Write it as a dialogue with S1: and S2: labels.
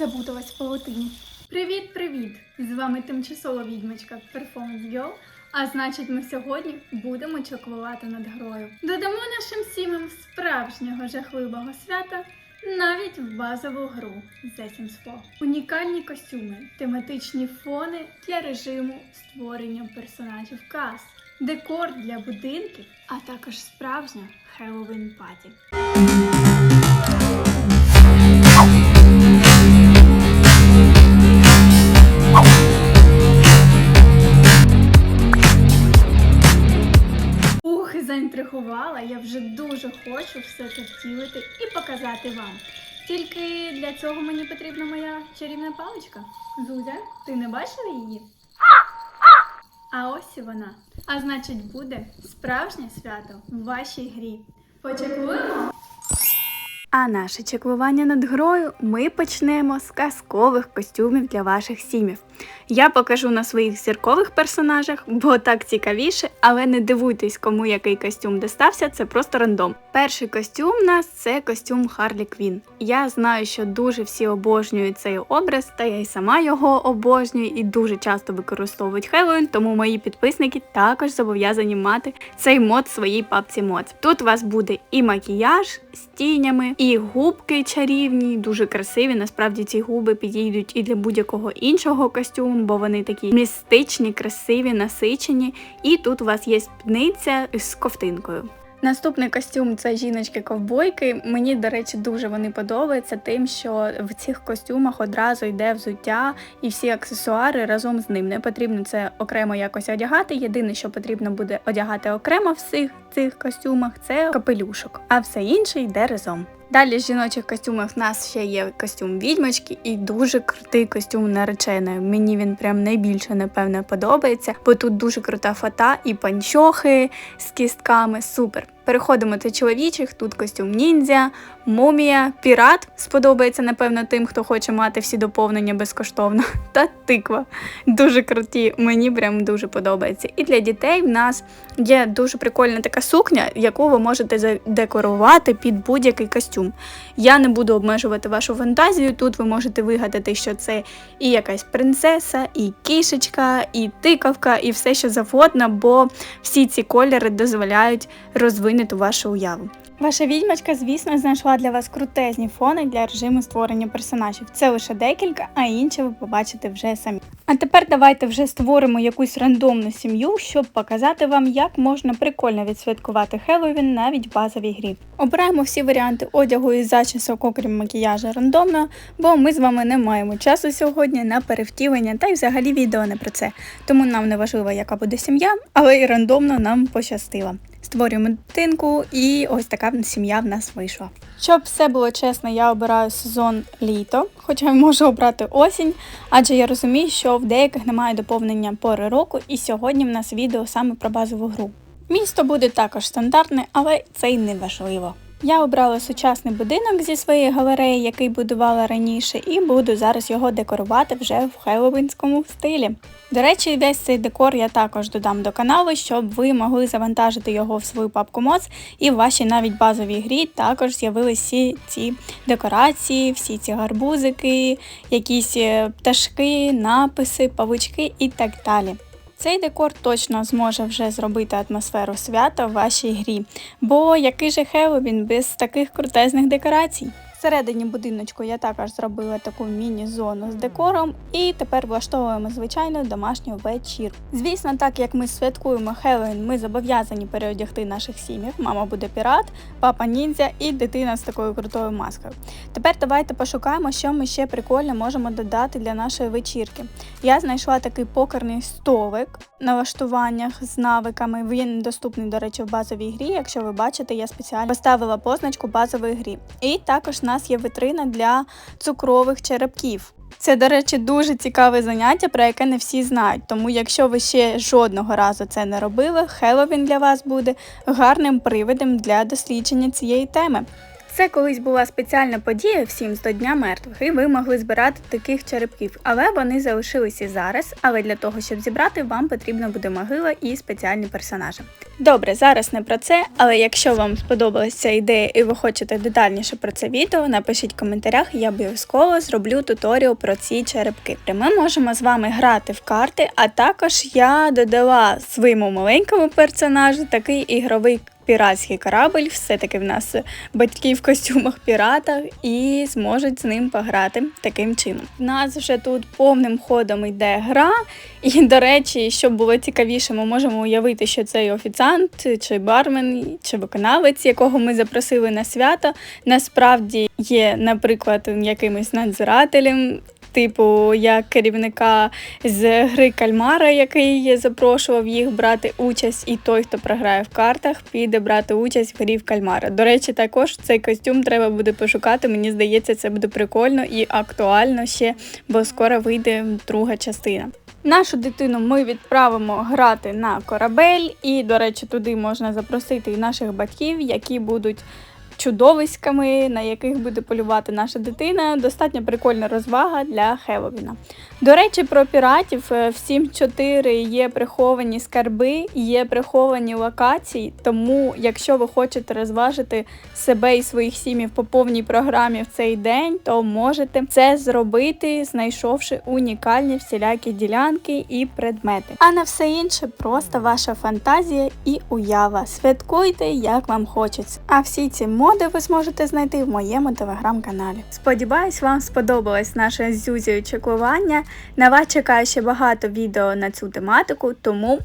S1: Забуталась в павутині. Привіт-привіт! З вами тимчасова відьмачка Performance Girl. А значить, ми сьогодні будемо чаклувати над грою. Додамо нашим сім'ям справжнього жахливого свята навіть в базову гру The Sims 4. Унікальні костюми, тематичні фони для режиму створення персонажів кас, декор для будинків, а також справжня Halloween паті. Заінтригувала. Я вже дуже хочу все це втілити і показати вам. Тільки для цього мені потрібна моя чарівна паличка. Зузя, ти не бачила її? А ось і вона. А значить, буде справжнє свято в вашій грі. Почекуємо. А наше чеклування над грою ми почнемо з казкових костюмів для ваших сім'їв. Я покажу на своїх зіркових персонажах, бо так цікавіше, але не дивуйтесь, кому який костюм достався, це просто рандом. Перший костюм у нас це костюм Харлі Квін. Я знаю, що дуже всі обожнюють цей образ, та я й сама його обожнюю і дуже часто використовують Хеллоуін, тому мої підписники також зобов'язані мати цей мод в своїй папці мод. Тут у вас буде і макіяж з тінями, і губки чарівні, дуже красиві. Насправді ці губи підійдуть і для будь-якого іншого костюму, бо вони такі містичні, красиві, насичені. І тут у вас є спідниця з ковтинкою. Наступний костюм це жіночки-ковбойки. Мені, до речі, дуже вони подобаються тим, що в цих костюмах одразу йде взуття і всі аксесуари разом з ним. Не потрібно це окремо якось одягати. Єдине, що потрібно буде одягати окремо в всіх цих костюмах, це капелюшок, а все інше йде разом. Далі з жіночих костюмів в нас ще є костюм відьмачки і дуже крутий костюм нареченої. Мені він прям найбільше напевне подобається, бо тут дуже крута фата і панчохи з кістками. Супер. Переходимо до чоловічих. Тут костюм ніндзя, мумія, пірат сподобається, напевно, тим, хто хоче мати всі доповнення безкоштовно. Та тиква. Дуже круті, мені прям дуже подобається. І для дітей в нас є дуже прикольна така сукня, яку ви можете задекорувати під будь-який костюм. Я не буду обмежувати вашу фантазію. Тут ви можете вигадати, що це і якась принцеса, і кішечка, і тикавка, і все, що завгодно, бо всі ці кольори дозволяють розвинути вашу уяву. Ваша відьмачка, звісно, знайшла для вас крутезні фони для режиму створення персонажів. Це лише декілька, а інші ви побачите вже самі. А тепер давайте вже створимо якусь рандомну сім'ю, щоб показати вам, як можна прикольно відсвяткувати Хеллоуін навіть в базовій грі. Обираємо всі варіанти одягу і зачісок, окрім макіяжа рандомно, бо ми з вами не маємо часу сьогодні на перевтілення та й взагалі відео не про це. Тому нам не важливо, яка буде сім'я, але і рандомно нам пощастило. Створюємо дитинку, і ось така сім'я в нас вийшла. Щоб все було чесно, я обираю сезон літо, хоча можу обрати осінь, адже я розумію, що в деяких немає доповнення пори року, і сьогодні в нас відео саме про базову гру. Місто буде також стандартне, але це й не важливо. Я обрала сучасний будинок зі своєї галереї, який будувала раніше, і буду зараз його декорувати вже в хеллоуінському стилі. До речі, весь цей декор я також додам до каналу, щоб ви могли завантажити його в свою папку МОЦ, і в вашій навіть базовій грі також з'явилися всі ці декорації, всі ці гарбузики, якісь е, пташки, написи, павучки і так далі. Цей декор точно зможе вже зробити атмосферу свята в вашій грі, бо який же Хеллоуін без таких крутезних декорацій. Всередині будиночку я також зробила таку міні-зону з декором, і тепер влаштовуємо звичайну домашню вечірку. Звісно, так як ми святкуємо Хеллоуін, ми зобов'язані переодягти наших сім'їв. Мама буде пірат, папа ніндзя і дитина з такою крутою маскою. Тепер давайте пошукаємо, що ми ще прикольно можемо додати для нашої вечірки. Я знайшла такий покерний столик на влаштуваннях з навиками. Він доступний, до речі, в базовій грі. Якщо ви бачите, я спеціально поставила позначку базової грі. І також нас є витрина для цукрових черепків. Це, до речі, дуже цікаве заняття, про яке не всі знають. Тому, якщо ви ще жодного разу це не робили, Хеллоуін для вас буде гарним приводом для дослідження цієї теми. Це колись була спеціальна подія всім до Дня мертвих, і ви могли збирати таких черепків, але вони залишилися зараз. Але для того, щоб зібрати, вам потрібна буде могила і спеціальні персонажі. Добре, зараз не про це, але якщо вам сподобалася ця ідея і ви хочете детальніше про це відео, напишіть в коментарях, я обов'язково зроблю туторіал про ці черепки. Ми можемо з вами грати в карти, а також я додала своєму маленькому персонажу такий ігровий піратський корабль, все-таки в нас батьки в костюмах пірата і зможуть з ним пограти таким чином. У нас вже тут повним ходом йде гра, і, до речі, щоб було цікавіше, ми можемо уявити, що цей офіціант, чи бармен, чи виконавець, якого ми запросили на свято, насправді є, наприклад, якимось надзирателем. Типу, як керівника з гри Кальмара, який запрошував їх брати участь, і той, хто програє в картах, піде брати участь в грі в Кальмара. До речі, також цей костюм треба буде пошукати. Мені здається, це буде прикольно і актуально ще, бо скоро вийде друга частина. Нашу дитину ми відправимо грати на корабель, і, до речі, туди можна запросити і наших батьків, які будуть чудовиськами, на яких буде полювати наша дитина. Достатньо прикольна розвага для Хеллоуіна. До речі, про піратів е, в Сім 4 є приховані скарби, є приховані локації. Тому, якщо ви хочете розважити себе і своїх сім'їв по повній програмі в цей день, то можете це зробити, знайшовши унікальні всілякі ділянки і предмети. А на все інше просто ваша фантазія і уява. Святкуйте, як вам хочеться. А всі ці моди ви зможете знайти в моєму телеграм-каналі. Сподіваюсь, вам сподобалось наше з чеклування. На вас чекає ще багато відео на цю тематику, тому